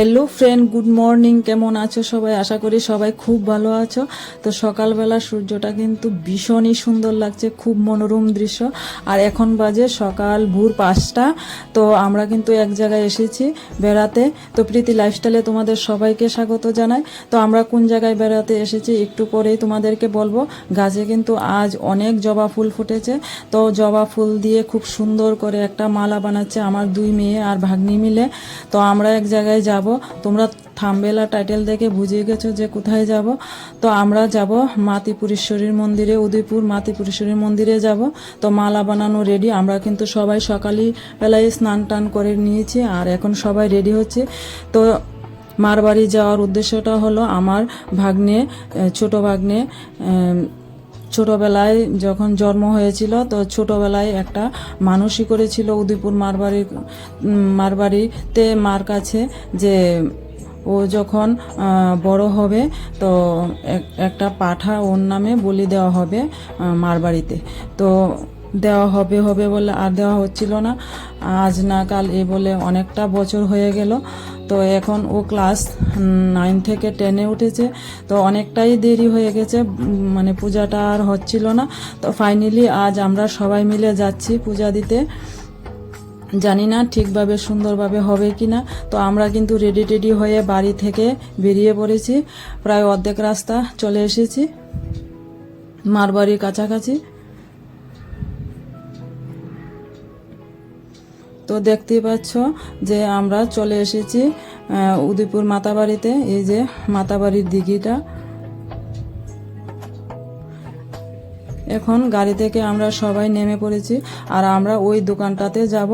Hello friend good morning কেমন আছো সবাই? আশা করি সবাই খুব ভালো আছো। তো সকালবেলা সূর্যটা কিন্তু ভীষণই সুন্দর লাগছে, খুব মনোরম দৃশ্য। আর এখন বাজে সকাল ভোর পাঁচটা। তো আমরা কিন্তু এক জায়গায় এসেছি বেড়াতে। তো প্রীতি লাইফস্টাইলে তোমাদের সবাইকে স্বাগত জানাই। তো আমরা কোন জায়গায় বেড়াতে এসেছি একটু পরেই তোমাদেরকে বলব। গাছে কিন্তু আজ অনেক জবা ফুল ফুটেছে। তো জবা ফুল দিয়ে খুব সুন্দর করে একটা মালা বানাচ্ছে আমার দুই মেয়ে আর ভাগ্নি মিলে। তো আমরা এক জায়গায় যাব। তোমরা থামবেলা টাইটেল দেখে বুঝে গেছো যে কোথায় যাব। তো আমরা যাব মাতিপুরেশ্বরীর মন্দিরে, উদয়পুর মাতিপুরেশ্বরীর মন্দিরে যাব। তো মালা বানানো রেডি আমরা কিন্তু সবাই সকালই বেলায় স্নান টান করে নিয়েছি আর এখন সবাই রেডি হচ্ছে। তো মার বাড়ি যাওয়ার উদ্দেশ্যটা হলো আমার ভাগ্নে ছোট ভাগ্নে ছোটবেলায় যখন জন্ম হয়েছিল, তো ছোটবেলায় একটা মানসই করেছিল উদয়পুর মারবাড়ি মারবাড়িতে মার কাছে যে ও যখন বড় হবে, তো এক- একটা পাঠা ওর নামে বলি দেওয়া হবে মারবাড়িতে। তো দেওয়া হবে হবে বলে আর দেওয়া হচ্ছিল না। আজ না কাল এ বলে অনেকটা বছর হয়ে গেল। তো এখন ও ক্লাস নাইন থেকে টেনে উঠেছে, তো অনেকটাই দেরি হয়ে গেছে মানে পূজাটা আর হচ্ছিল না। তো ফাইনালি আজ আমরা সবাই মিলে যাচ্ছি পূজা দিতে। জানি না ঠিকভাবে সুন্দরভাবে হবে কি না তো আমরা কিন্তু রেডি টেডি হয়ে বাড়ি থেকে বেরিয়ে পড়েছি। প্রায় অর্ধেক রাস্তা চলে এসেছি মার বাড়ির কাছাকাছি। তো দেখতেই পাচ্ছ যে আমরা চলে এসেছি উদয়পুর মাতাবাড়িতে। এই যে মাতাবাড়ির দিঘিটা। এখন গাড়ি থেকে আমরা সবাই নেমে পড়েছি আর আমরা ওই দোকানটাতে যাব।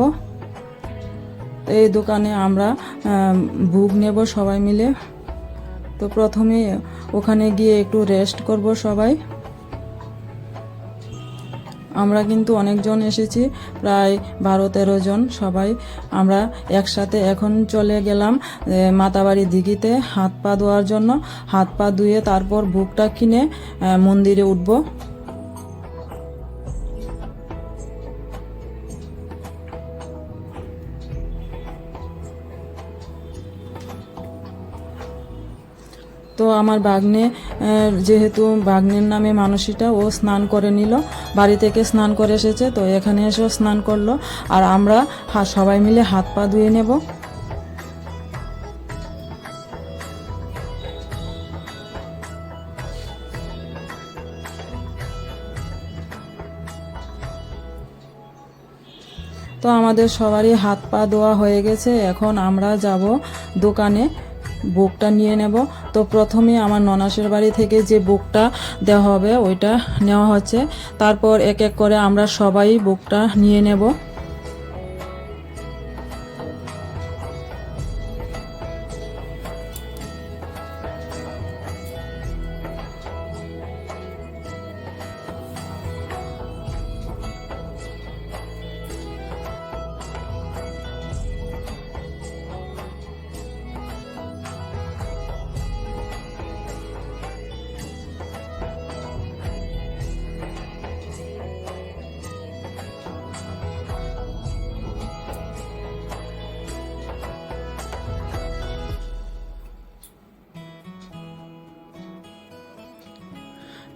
এই দোকানে আমরা আম, বুক নেব সবাই মিলে। তো প্রথমে ওখানে গিয়ে একটু রেস্ট করব সবাই। আমরা কিন্তু অনেকজন এসেছি, প্রায় বারো, তেরো জন সবাই। আমরা একসাথে এখন চলে গেলাম মাতাবাড়ি দিঘিতে হাত পা ধোয়ার জন্য। হাত পা ধুয়ে তারপর বুকটা কিনে মন্দিরে উঠবো। তো আমার বাগ্নে যেহেতু বাগ্নের নামে মানসীটা ও স্নান করে নিল, বাড়ি থেকে স্নান করে এসেছে, তো এখানে এসেও স্নান করল। আর আমরা সবাই মিলে হাত পা ধুয়ে নেব। তো আমাদের সবারই হাত পা ধোয়া হয়ে গেছে, এখন আমরা যাব দোকানে। বুকটা নিয়ে নেব। তো প্রথমে আমার ননাসের বাড়ি থেকে যে বুকটা দেওয়া হবে, ওইটা নেওয়া হচ্ছে। তারপর এক এক করে আমরা সবাই বুকটা নিয়ে নেব।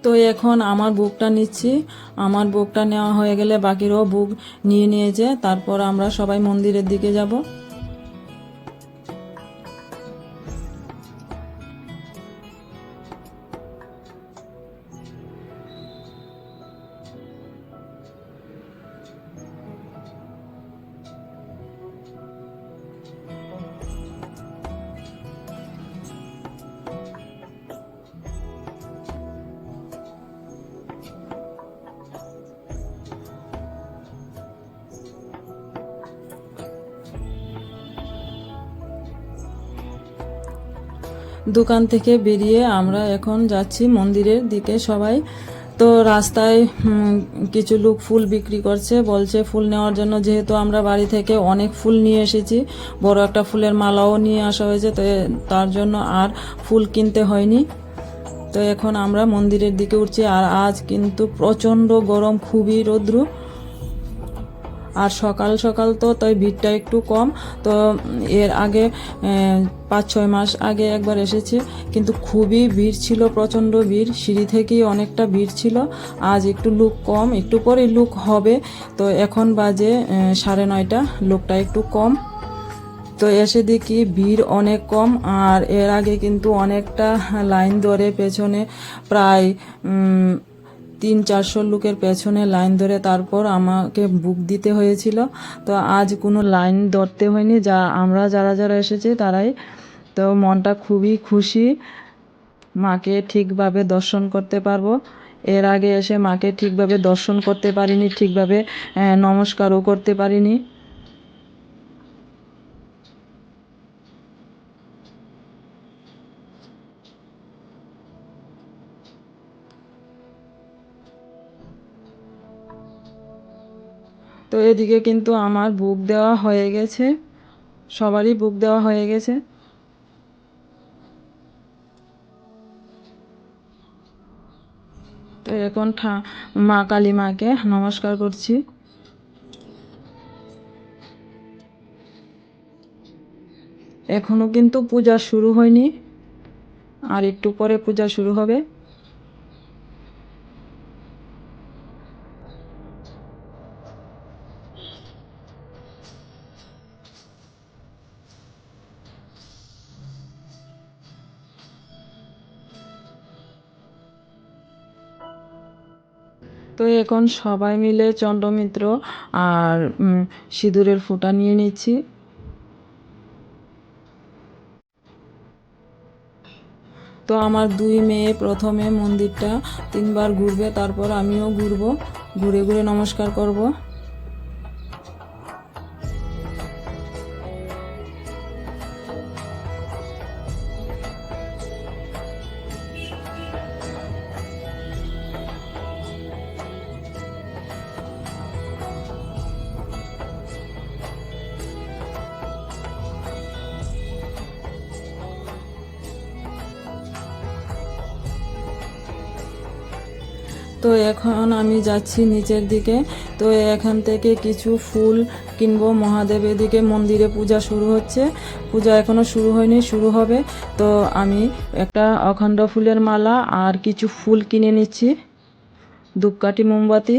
তো এখন আমার বুকটা নিচ্ছি। আমার বুকটা নেওয়া হয়ে গেলে বাকিরাও বুক নিয়ে নিয়েছে তারপর আমরা সবাই মন্দিরের দিকে যাব। দোকান থেকে বেরিয়ে আমরা এখন যাচ্ছি মন্দিরের দিকে সবাই। তো রাস্তায় কিছু লোক ফুল বিক্রি করছে, বলছে ফুল নেওয়ার জন্য যেহেতু আমরা বাড়ি থেকে অনেক ফুল নিয়ে এসেছি, বড় একটা ফুলের মালাও নিয়ে আসা হয়েছে, তো তার জন্য আর ফুল কিনতে হয়নি। তো এখন আমরা মন্দিরের দিকে উঠছি, আর আজ কিন্তু প্রচণ্ড গরম, খুবই রৌদ্র। আর সকাল সকাল তো তাই ভিড়টা একটু কম। তো এর আগে পাঁচ ছয় মাস আগে একবার এসেছি, কিন্তু খুবই ভিড় ছিল, প্রচণ্ড ভিড়। সিঁড়ি থেকেই অনেকটা ভিড় ছিল। আজ একটু লুক কম, একটু পরে লুক হবে। তো এখন বাজে সাড়ে নয়টা, লুকটা একটু কম। তো এসে দেখি ভিড় অনেক কম, আর এর আগে কিন্তু অনেকটা লাইন ধরে পেছনে প্রায় তিন চারশো লোকের পেছনে লাইন ধরে তারপর আমাকে বুক দিতে হয়েছিল। তো আজ কোনো লাইন ধরতে হয়নি, যা আমরা যারা যারা এসেছি তারাই। তো মনটা খুবই খুশি, মাকে ঠিকভাবে দর্শন করতে পারব। এর আগে এসে মাকে ঠিকভাবে দর্শন করতে পারিনি, ঠিকভাবে নমস্কারও করতে পারিনি। তো এদিকে কিন্তু আমার বুক দেওয়া হয়ে গেছে। সবারই বুক দেওয়া হয়ে গেছে। তো এখন মা কালী মাকে নমস্কার করছি। এখনও কিন্তু পূজা শুরু হয়নি। আর একটু পরে পূজা শুরু হবে। এখন সবাই মিলে চন্দ্রমিত্র আর সিঁদুরের ফোঁটা নিয়ে নিচ্ছি। তো আমার দুই মেয়ে, প্রথমে মন্দিরটা তিনবার ঘুরবে, তারপর আমিও ঘুরবো। ঘুরে ঘুরে নমস্কার করব। তো এখন আমি যাচ্ছি নিচের দিকে। তো এখান থেকে কিছু ফুল কিনবো। মহাদেবের দিকে মন্দিরে পূজা শুরু হচ্ছে। পূজা এখনও শুরু হয়নি, শুরু হবে। তো আমি একটা অখণ্ড ফুলের মালা আর কিছু ফুল কিনে নিচ্ছি। ধূপকাঠি, মোমবাতি।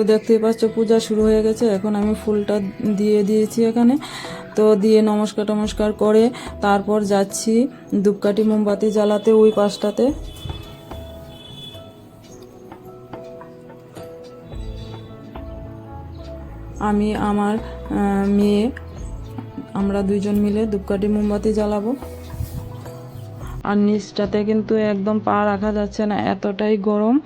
তো দেখতেই পাচ্ছ, পূজা শুরু হয়ে গেছে। এখন আমি ফুলটা দিয়ে দিয়েছি এখানে। তো দিয়ে নমস্কার টমস্কার করে তারপর যাচ্ছি ধূপকাঠি মোমবাতি জ্বালাতে ওই পাশটাতে। আমি, আমার মেয়ে, আমরা দুইজন মিলে ধূপকাঠি মোমবাতি জ্বালাবো। আর নিচটাতে কিন্তু একদম পা রাখা যাচ্ছে না, এতটাই গরম।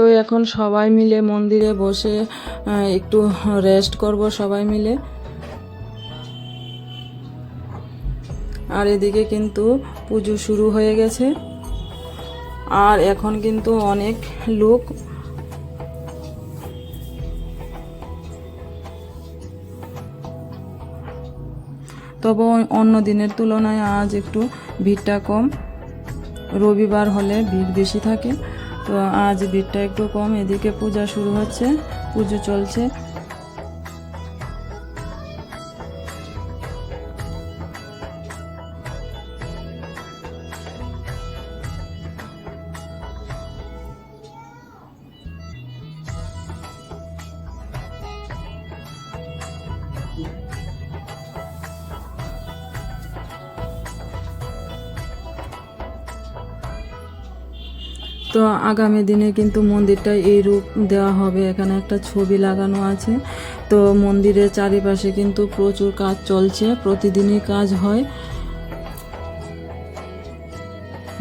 তো এখন সবাই মিলে মন্দিরে বসে একটু রেস্ট করব সবাই মিলে। আর এদিকে কিন্তু পুজো শুরু হয়ে গেছে। আর এখন কিন্তু অনেক লোক। তবে অন্য দিনের তুলনায় আজ একটু ভিড়টা কম। রবিবার হলে ভিড় বেশি থাকে। তো আজ ভিড়টা একটু কম এদিকে পূজা শুরু হচ্ছে পুজো চলছে। তো আগামী দিনে কিন্তু মন্দিরটা এই রূপ দেওয়া হবে। এখানে একটা ছবি লাগানো আছে। তো মন্দিরের চারিপাশে কিন্তু প্রচুর কাজ চলছে। প্রতিদিনই কাজ হয়।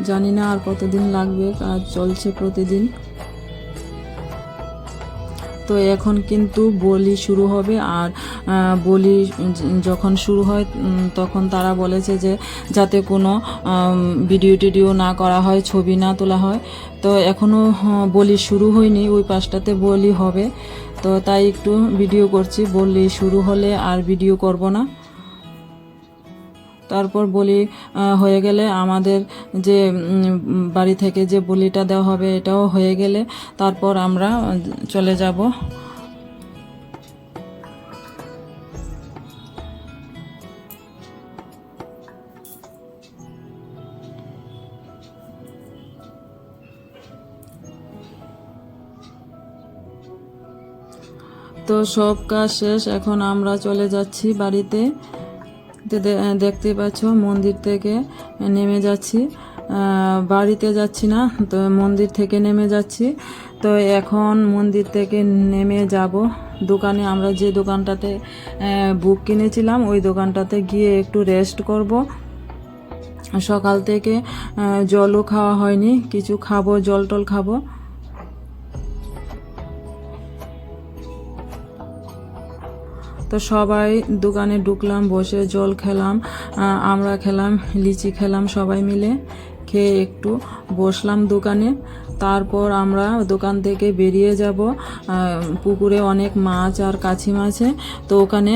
জানি না আর কতদিন লাগবে কাজ চলছে প্রতিদিন। তো এখন কিন্তু বলি শুরু হবে আর বলি যখন শুরু হয় তখন তারা বলেছে যে যাতে কোনো ভিডিও টিডিও না করা হয়, ছবি না তোলা হয়। তো এখনও বলি শুরু হয়নি, ওই পাশটাতে বলি হবে। তো তাই একটু ভিডিও করছি, বলি শুরু হলে আর ভিডিও করব না। তারপর বলি হয়ে গেলে আমাদের যে বাড়ি থেকে যে বলিটা দেওয়া হবে এটাও হয়ে গেলে তারপর আমরা চলে যাব। তো সব কাজ শেষ, এখন আমরা চলে যাচ্ছি বাড়িতে। দেখতে পাচ্ছ, মন্দির থেকে নেমে যাচ্ছি। বাড়িতে যাচ্ছি না, তো মন্দির থেকে নেমে যাচ্ছি। তো এখন মন্দির থেকে নেমে যাব। দোকানে আমরা যে দোকানটাতে বুক কিনেছিলাম, ওই দোকানটাতে গিয়ে একটু রেস্ট করব। সকাল থেকে জলও খাওয়া হয়নি, কিছু খাব জল টল খাব। তো সবাই দোকানে ঢুকলাম, বসে জল খেলাম আমরা খেলাম, লিচি খেলাম সবাই মিলে, খেয়ে একটু বসলাম দোকানে। তারপর আমরা দোকান থেকে বেরিয়ে যাব পুকুরে অনেক মাছ আর কাছি মাছে তো ওখানে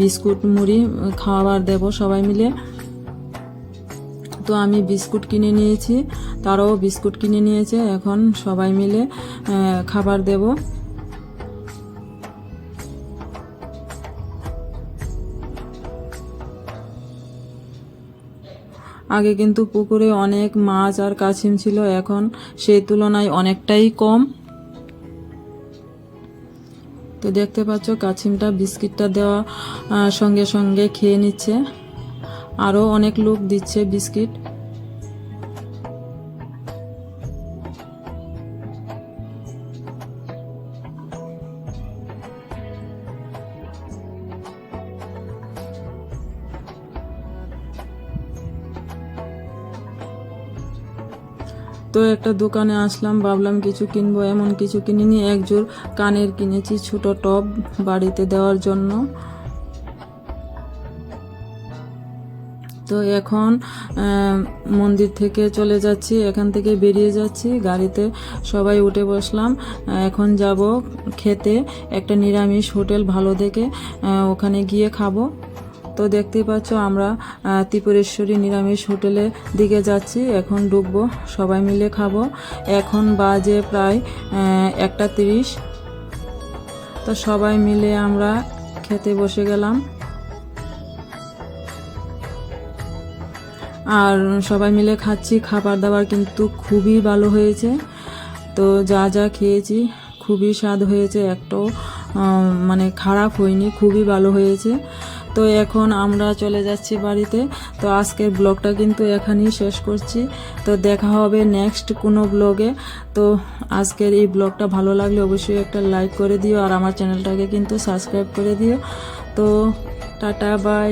বিস্কুট, মুড়ি খাবার দেব সবাই মিলে। তো আমি বিস্কুট কিনে নিয়েছি, তারাও বিস্কুট কিনে নিয়েছে, এখন সবাই মিলে খাবার দেব। আগে কিন্তু পুকুরে অনেক মাছ আর কাছিম ছিল, এখন সেই তুলনায় অনেকটাই কম। তো দেখতে পাচ্ছ, কাছিমটা বিস্কিটটা দেওয়া সঙ্গে সঙ্গে খেয়ে নিচ্ছে। আরও অনেক লোক দিচ্ছে বিস্কিট। তো একটা দোকানে আসলাম, ভাবলাম কিছু কিনবো, এমন কিছু কিনিনি। একজোড় কানের কিনেছি ছোট টব বাড়িতে দেওয়ার জন্য। তো এখন মন্দির থেকে চলে যাচ্ছি, এখান থেকে বেরিয়ে যাচ্ছি, গাড়িতে সবাই উঠে বসলাম। এখন যাব খেতে, একটা নিরামিষ হোটেল ভালো দেখে ওখানে গিয়ে খাব। তো দেখতেই পাচ্ছ আমরা ত্রিপুরেশ্বরী নিরামিষ হোটেলে দিকে যাচ্ছি। এখন ঢুকবো, সবাই মিলে খাব। এখন বাজে প্রায় একটা তিরিশ। তো সবাই মিলে আমরা খেতে বসে গেলাম। আর সবাই মিলে খাচ্ছি, খাবার দাবার কিন্তু খুবই ভালো হয়েছে। তো যা যা খেয়েছি, খুবই স্বাদ হয়েছে। একটাও মানে খারাপ হয়নি, খুবই ভালো হয়েছে। তো এখন আমরা চলে যাচ্ছি বাড়িতে। তো আজকের ব্লগটা কিন্তু এখানেই শেষ করছি। তো দেখা হবে নেক্সট কোনো ব্লগে। তো আজকের এই ব্লগটা ভালো লাগলে অবশ্যই একটা লাইক করে দিও আর আমার চ্যানেলটাকে কিন্তু সাবস্ক্রাইব করে দিও। তো টাটা বাই